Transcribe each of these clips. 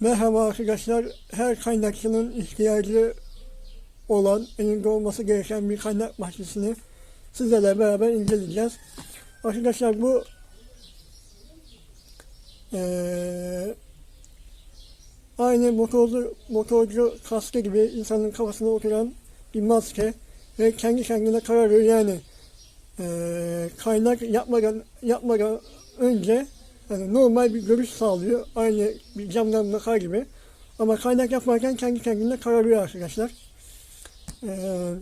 Merhaba arkadaşlar. Her kaynakçının ihtiyacı olan, elinde olması gereken bir kaynak maddesini sizlerle beraber inceleyeceğiz. Arkadaşlar bu eee, aynı motorcu, motorcu kaskı gibi insanın kafasına oturan bir maske ve kendi kendine kararıyor yani eee, kaynak yapmadan yapmadan önce yani normal bir görüş sağlıyor. Aynı bir camdan bakar gibi. Ama kaynak yaparken kendi kendine kararıyor arkadaşlar. Ee,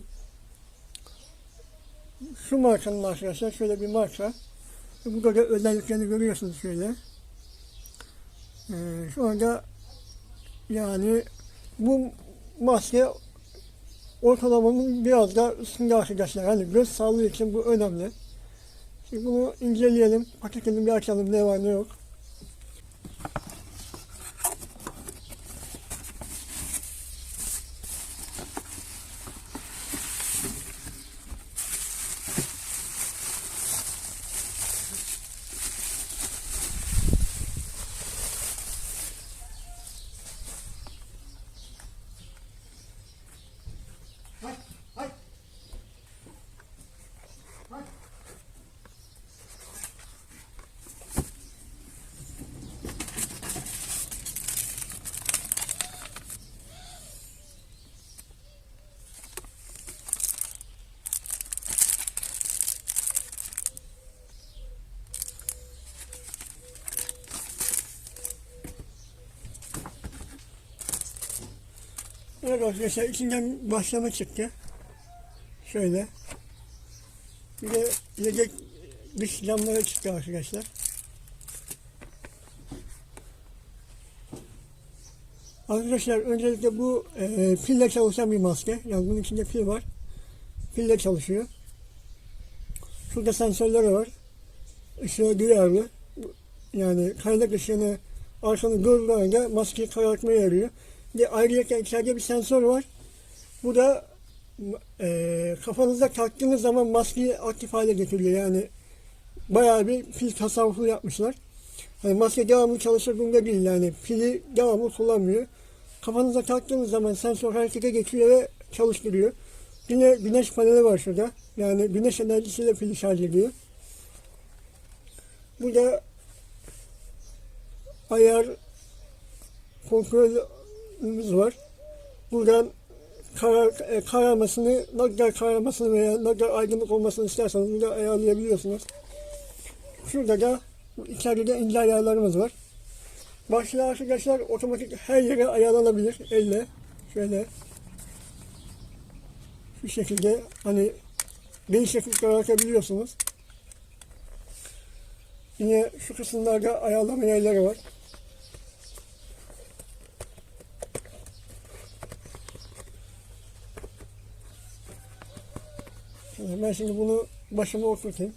şu markanın arkadaşlar şöyle bir marka. Burada da özelliklerini görüyorsunuz şöyle. Ee, şu anda yani bu maske ortalamanın biraz daha üstünde arkadaşlar. Hani göz sağlığı için bu önemli. Bunu inceleyelim. Paketini bir açalım ne var ne yok. Evet arkadaşlar içinden başlama çıktı. Şöyle. Bir de yedek dış camları çıktı arkadaşlar. Arkadaşlar öncelikle bu e, pille çalışan bir maske. Yani bunun içinde pil var. Pille çalışıyor. Şurada sensörleri var. Işığı duyarlı. Yani kaynak ışığını arkanı gördüğünde maskeyi karartmaya yarıyor. Bir ayrıca içeride bir sensör var. Bu da e, kafanıza taktığınız zaman maskeyi aktif hale getiriyor. Yani bayağı bir pil tasarrufu yapmışlar. Hani maske devamlı çalışır durumda değil yani pili devamlı kullanmıyor. Kafanıza taktığınız zaman sensör harekete geçiyor ve çalıştırıyor. Yine güneş paneli var şurada. Yani güneş enerjisiyle pili şarj ediyor. Burada ayar kontrolümüz var. Buradan karar, e, kararmasını, kadar kararmasını veya kadar aydınlık olmasını isterseniz burada ayarlayabiliyorsunuz. Şurada da içeride de ince ayarlarımız var. Başlığı arkadaşlar otomatik her yere ayarlanabilir elle. Şöyle. Şu şekilde hani değişiklik yaratabiliyorsunuz. Yine şu kısımlarda ayarlama yerleri var. Şimdi Ben şimdi bunu başıma oturtayım.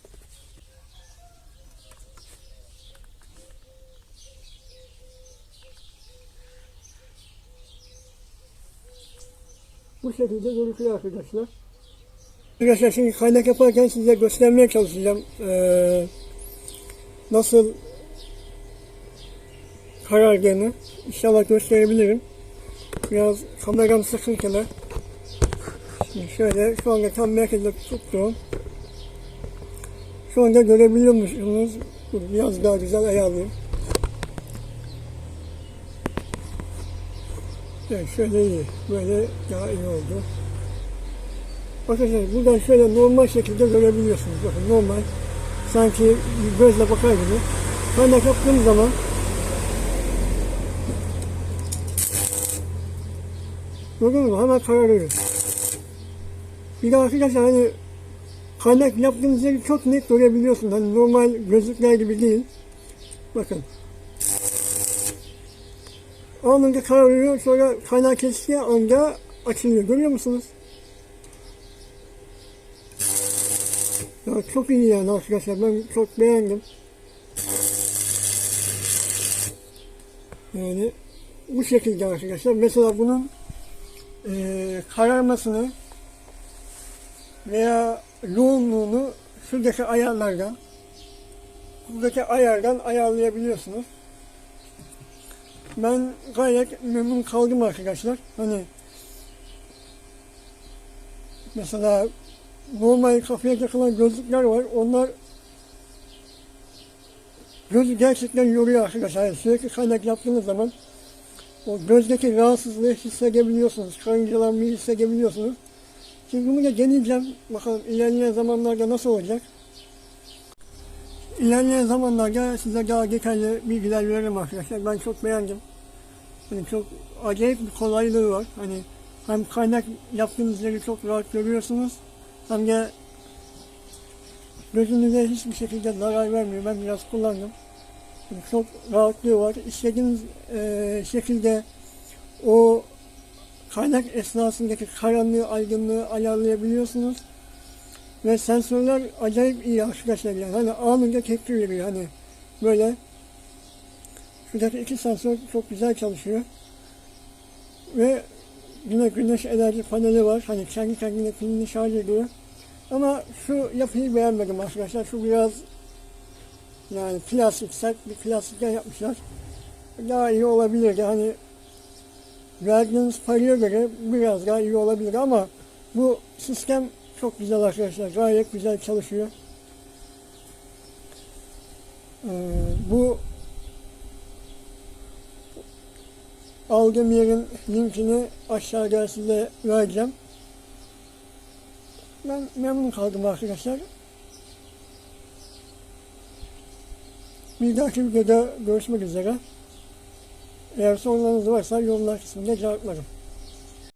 Bu şekilde görüntülü arkadaşlar. Arkadaşlar şimdi kaynak yaparken size göstermeye çalışacağım. Ee, nasıl karardığını inşallah gösterebilirim. Biraz kameram sıkıntılı. Şöyle şu anda tam merkezde tuttum. Şu anda görebiliyor musunuz? Biraz daha güzel ayarlayayım. Evet, şöyle iyi. Böyle daha iyi oldu. Arkadaşlar buradan şöyle normal şekilde görebiliyorsunuz. Bakın normal. Sanki gözle bakar gibi. Kaynak yaptığım zaman Gördünüz mü? Hemen kararıyor. Arkadaşlar hani kaynak yaptığınız yeri çok net görebiliyorsunuz. Hani normal gözlükler gibi değil. Bakın. Anında kararıyor sonra kaynak kestiği anda açılıyor. Görüyor musunuz? Ya çok iyi yani arkadaşlar. Ben çok beğendim. Yani bu şekilde arkadaşlar. Mesela bunun eee kararmasını veya yoğunluğunu şuradaki ayarlardan buradaki ayardan ayarlayabiliyorsunuz. Ben gayet memnun kaldım arkadaşlar. Hani mesela normal kafaya takılan gözlükler var. Onlar gözü gerçekten yoruyor arkadaşlar. Yani sürekli kaynak yaptığınız zaman o gözdeki rahatsızlığı hissedebiliyorsunuz. Karıncalanmayı hissedebiliyorsunuz. Şimdi bunu da deneyeceğim. Bakalım ilerleyen zamanlarda nasıl olacak. İlerleyen zamanlarda size daha detaylı bilgiler veririm arkadaşlar. Ben çok beğendim. Yani çok acayip bir kolaylığı var. Hani hem kaynak yaptığınız yeri çok rahat görüyorsunuz. Hem de gözünüze hiçbir şekilde zarar vermiyor. Ben biraz kullandım. Yani çok rahatlığı var. İstediğiniz eee, şekilde o kaynak esnasındaki karanlığı, aydınlığı ayarlayabiliyorsunuz. Ve sensörler acayip iyi arkadaşlar yani. Hani anında tepki veriyor hani böyle. Şuradaki iki sensör çok güzel çalışıyor. Ve yine güneş enerji paneli var. Hani kendi kendine pilini şarj ediyor. Ama şu yapıyı beğenmedim arkadaşlar. Şu biraz yani plastik, sert bir plastikten yapmışlar. Daha iyi olabilirdi. Hani verdiğiniz paraya göre biraz daha iyi olabilir ama bu sistem çok güzel arkadaşlar. Gayet güzel çalışıyor. Ee, bu aldığım yerin linkini aşağıda size vereceğim. Ben memnun kaldım arkadaşlar. Bir dahaki videoda görüşmek üzere. Eğer sorularınız varsa yorumlar kısmında cevaplarım.